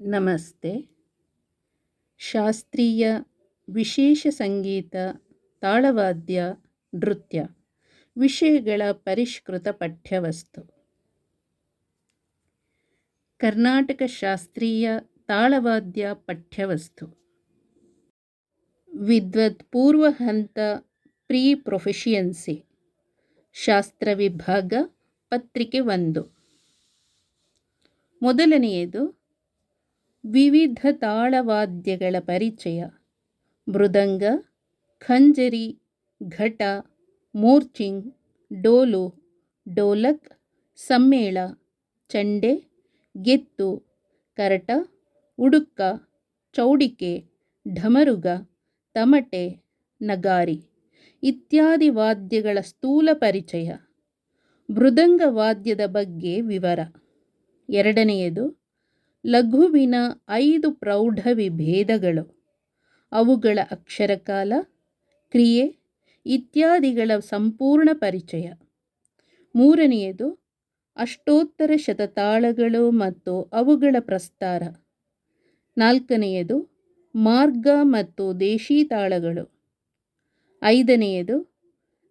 ನಮಸ್ತೆ. ಶಾಸ್ತ್ರೀಯ ವಿಶೇಷ ಸಂಗೀತ, ತಾಳವಾದ್ಯ, ನೃತ್ಯ ವಿಷಯಗಳ ಪರಿಷ್ಕೃತ ಪಠ್ಯವಸ್ತು. ಕರ್ನಾಟಕ ಶಾಸ್ತ್ರೀಯ ತಾಳವಾದ್ಯ ಪಠ್ಯವಸ್ತು. ವಿದ್ವತ್ ಪೂರ್ವ ಹಂತ ಪ್ರೀ ಪ್ರೊಫಿಷಿಯನ್ಸಿ. ಶಾಸ್ತ್ರ ವಿಭಾಗ ಪತ್ರಿಕೆ ಒಂದು. ಮೊದಲನೆಯದು ವಿವಿಧ ತಾಳವಾದ್ಯಗಳ ಪರಿಚಯ. ಮೃದಂಗ, ಖಂಜರಿ, ಘಟ, ಮೂರ್ಚಿಂಗ್, ಡೋಲು, ಡೋಲಕ್, ಸಮ್ಮೇಳ, ಚಂಡೆ, ಗೆತ್ತು, ಕರಟ, ಉಡುಕ್ಕ, ಚೌಡಿಕೆ, ಢಮರುಗ, ತಮಟೆ, ನಗಾರಿ ಇತ್ಯಾದಿ ವಾದ್ಯಗಳ ಸ್ಥೂಲ ಪರಿಚಯ. ಮೃದಂಗ ವಾದ್ಯದ ಬಗ್ಗೆ ವಿವರ. ಎರಡನೆಯದು ಲಘುವಿನ ಐದು ಪ್ರೌಢ ವಿಭೇದಗಳು. ಅವುಗಳ ಅಕ್ಷರಕಾಲ ಕ್ರಿಯೆ, ಇತ್ಯಾದಿಗಳ ಸಂಪೂರ್ಣ ಪರಿಚಯ. ಮೂರನೆಯದು, ಅಷ್ಟೋತ್ತರ ಶತತಾಳಗಳು ಮತ್ತು ಅವುಗಳ ಪ್ರಸ್ತಾರ. ನಾಲ್ಕನೆಯದು, ಮಾರ್ಗ ಮತ್ತು ದೇಶಿ ತಾಳಗಳು ಐದನೆಯದು,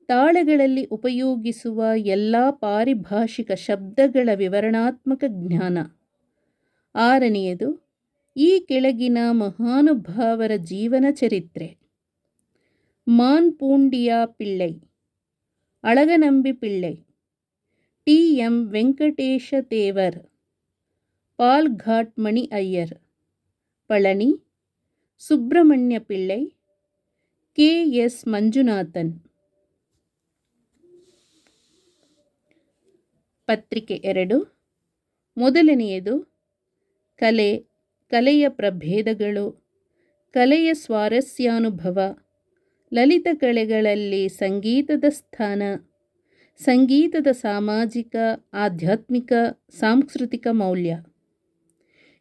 ತಾಳಗಳಲ್ಲಿ ಉಪಯೋಗಿಸುವ ಎಲ್ಲ ಪಾರಿಭಾಷಿಕ ಶಬ್ದಗಳ ವಿವರಣಾತ್ಮಕ ಜ್ಞಾನ. ಆರನೆಯದು, ಈ ಕೆಳಗಿನ ಮಹಾನುಭಾವರ ಜೀವನ ಚರಿತ್ರೆ. Manpoondia Pillai, Azhaganambi Pillai, T. M. Venkatesa Thevar Palghat Mani Iyer Palani, Subramania Pillai, K. S. Manjunathan. ಪತ್ರಿಕೆ ಎರಡು, ಮೊದಲನೆಯದು ಕಲೆ, ಕಲೆಯ ಪ್ರಭೇದಗಳು, ಕಲೆಯ ಸ್ವಾರಸ್ಯಾನುಭವ, ಲಲಿತ ಕಲೆಗಳಲ್ಲಿ ಸಂಗೀತದ ಸ್ಥಾನ, ಸಂಗೀತದ ಸಾಮಾಜಿಕ, ಆಧ್ಯಾತ್ಮಿಕ, ಸಾಂಸ್ಕೃತಿಕ ಮೌಲ್ಯ.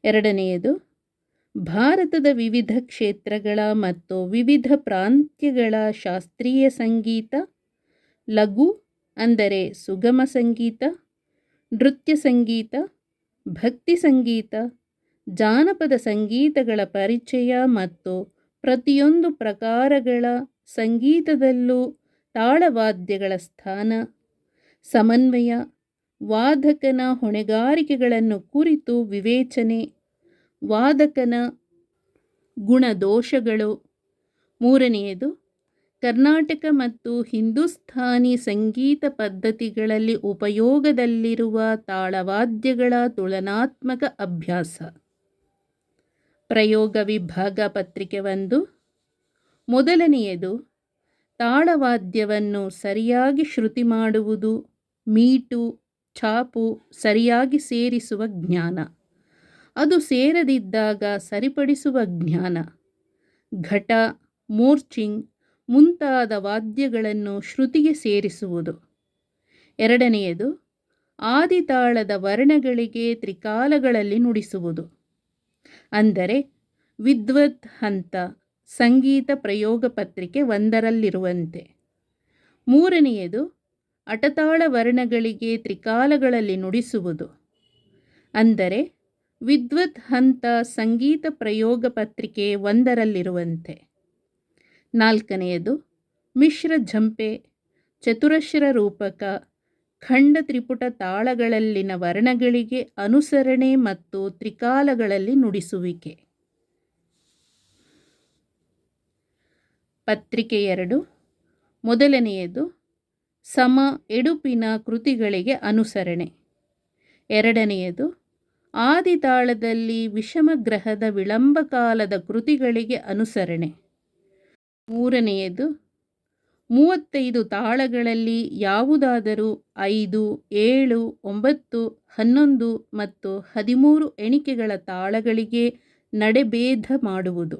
ಎರಡನೆಯದು, ಭಾರತದ ವಿವಿಧ ಕ್ಷೇತ್ರಗಳ ಮತ್ತು ವಿವಿಧ ಪ್ರಾಂತ್ಯಗಳ ಶಾಸ್ತ್ರೀಯ ಸಂಗೀತ, ಲಘು ಅಂದರೆ ಸುಗಮ ಸಂಗೀತ, ನೃತ್ಯ ಸಂಗೀತ, ಭಕ್ತಿ ಸಂಗೀತ ಜಾನಪದ ಸಂಗೀತಗಳ ಪರಿಚಯ ಮತ್ತು ಪ್ರತಿಯೊಂದು ಪ್ರಕಾರಗಳ ಸಂಗೀತದಲ್ಲೂ ತಾಳವಾದ್ಯಗಳ ಸ್ಥಾನ. ಸಮನ್ವಯ, ವಾದಕನ ಹೊಣೆಗಾರಿಕೆಗಳನ್ನು ಕುರಿತು ವಿವೇಚನೆ, ವಾದಕನ ಗುಣದೋಷಗಳು. ಮೂರನೆಯದು, ಕರ್ನಾಟಕ ಮತ್ತು ಹಿಂದೂಸ್ಥಾನಿ ಸಂಗೀತ ಪದ್ಧತಿಗಳಲ್ಲಿ ಉಪಯೋಗದಲ್ಲಿರುವ ತಾಳವಾದ್ಯಗಳ ತುಲನಾತ್ಮಕ ಅಭ್ಯಾಸ. ಪ್ರಯೋಗ ವಿಭಾಗ ಪತ್ರಿಕೆ ಒಂದು. ಮೊದಲನೆಯದು, ತಾಳವಾದ್ಯವನ್ನು ಸರಿಯಾಗಿ ಶ್ರುತಿ ಮಾಡುವುದು, ಮೀಟು, ಛಾಪು ಸರಿಯಾಗಿ ಸೇರಿಸುವ ಜ್ಞಾನ. ಅದು ಸೇರದಿದ್ದಾಗ ಸರಿಪಡಿಸುವ ಜ್ಞಾನ. ಘಟ ಮೂರ್ಚಿಂಗ್ ಮುಂತಾದ ವಾದ್ಯಗಳನ್ನು ಶ್ರುತಿಗೆ ಸೇರಿಸುವುದು. ಎರಡನೆಯದು, ಆದಿತಾಳದ ವರ್ಣಗಳಿಗೆ ತ್ರಿಕಾಲಗಳಲ್ಲಿ ನುಡಿಸುವುದು. ಅಂದರೆ ವಿದ್ವತ್ ಹಂತ, ಸಂಗೀತ ಪ್ರಯೋಗ ಪತ್ರಿಕೆ ಒಂದರಲ್ಲಿರುವಂತೆ. ಮೂರನೆಯದು, ಅಟತಾಳ ವರ್ಣಗಳಿಗೆ ತ್ರಿಕಾಲಗಳಲ್ಲಿ ನುಡಿಸುವುದು. ಅಂದರೆ ವಿದ್ವತ್ ಹಂತ, ಸಂಗೀತ ಪ್ರಯೋಗ ಪತ್ರಿಕೆ ಒಂದರಲ್ಲಿರುವಂತೆ. ನಾಲ್ಕನೆಯದು, ಮಿಶ್ರ ಝಂಪೆ, ಚತುರಶ್ರ ರೂಪಕ ಖಂಡ ತ್ರಿಪುಟ ತಾಳಗಳಲ್ಲಿನ ವರ್ಣಗಳಿಗೆ ಅನುಸರಣೆ ಮತ್ತು ತ್ರಿಕಾಲಗಳಲ್ಲಿ ನುಡಿಸುವಿಕೆ. ಪತ್ರಿಕೆ ಎರಡು. ಮೊದಲನೆಯದು, ಸಮ ಎಡುಪಿನ ಕೃತಿಗಳಿಗೆ ಅನುಸರಣೆ. ಎರಡನೆಯದು, ಆದಿತಾಳದಲ್ಲಿ ವಿಷಮಗ್ರಹದ ವಿಳಂಬಕಾಲದ ಕೃತಿಗಳಿಗೆ ಅನುಸರಣೆ. ಮೂರನೆಯದು ಮೂವತ್ತೈದು ತಾಳಗಳಲ್ಲಿ ಯಾವುದಾದರೂ ಐದು, ಏಳು, ಒಂಬತ್ತು, ಹನ್ನೊಂದು ಮತ್ತು ಹದಿಮೂರು ಎಣಿಕೆಗಳ ತಾಳಗಳಿಗೆ ನಡೆಭೇದ ಮಾಡುವುದು.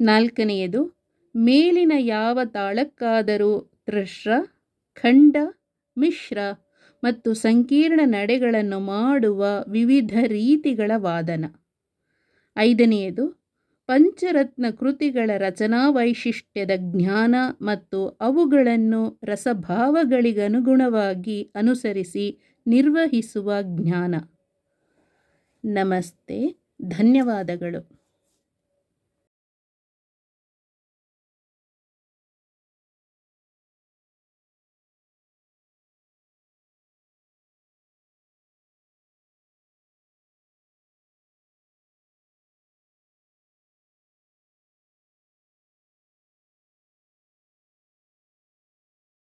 ನಾಲ್ಕನೆಯದು, ಮೇಲಿನ ಯಾವ ತಾಳಕ್ಕಾದರೂ ತೃಶ್ರ ಖಂಡ, ಮಿಶ್ರ ಮತ್ತು ಸಂಕೀರ್ಣ ನಡೆಗಳನ್ನು ಮಾಡುವ ವಿವಿಧ ರೀತಿಗಳ ವಾದನ. ಐದನೆಯದು ಪಂಚರತ್ನ ಕೃತಿಗಳ ರಚನಾ ವೈಶಿಷ್ಟ್ಯದ ಜ್ಞಾನ ಮತ್ತು ಅವುಗಳನ್ನು ರಸಭಾವಗಳಿಗನುಗುಣವಾಗಿ ಅನುಸರಿಸಿ ನಿರ್ವಹಿಸುವ ಜ್ಞಾನ. ನಮಸ್ತೆ. ಧನ್ಯವಾದಗಳು.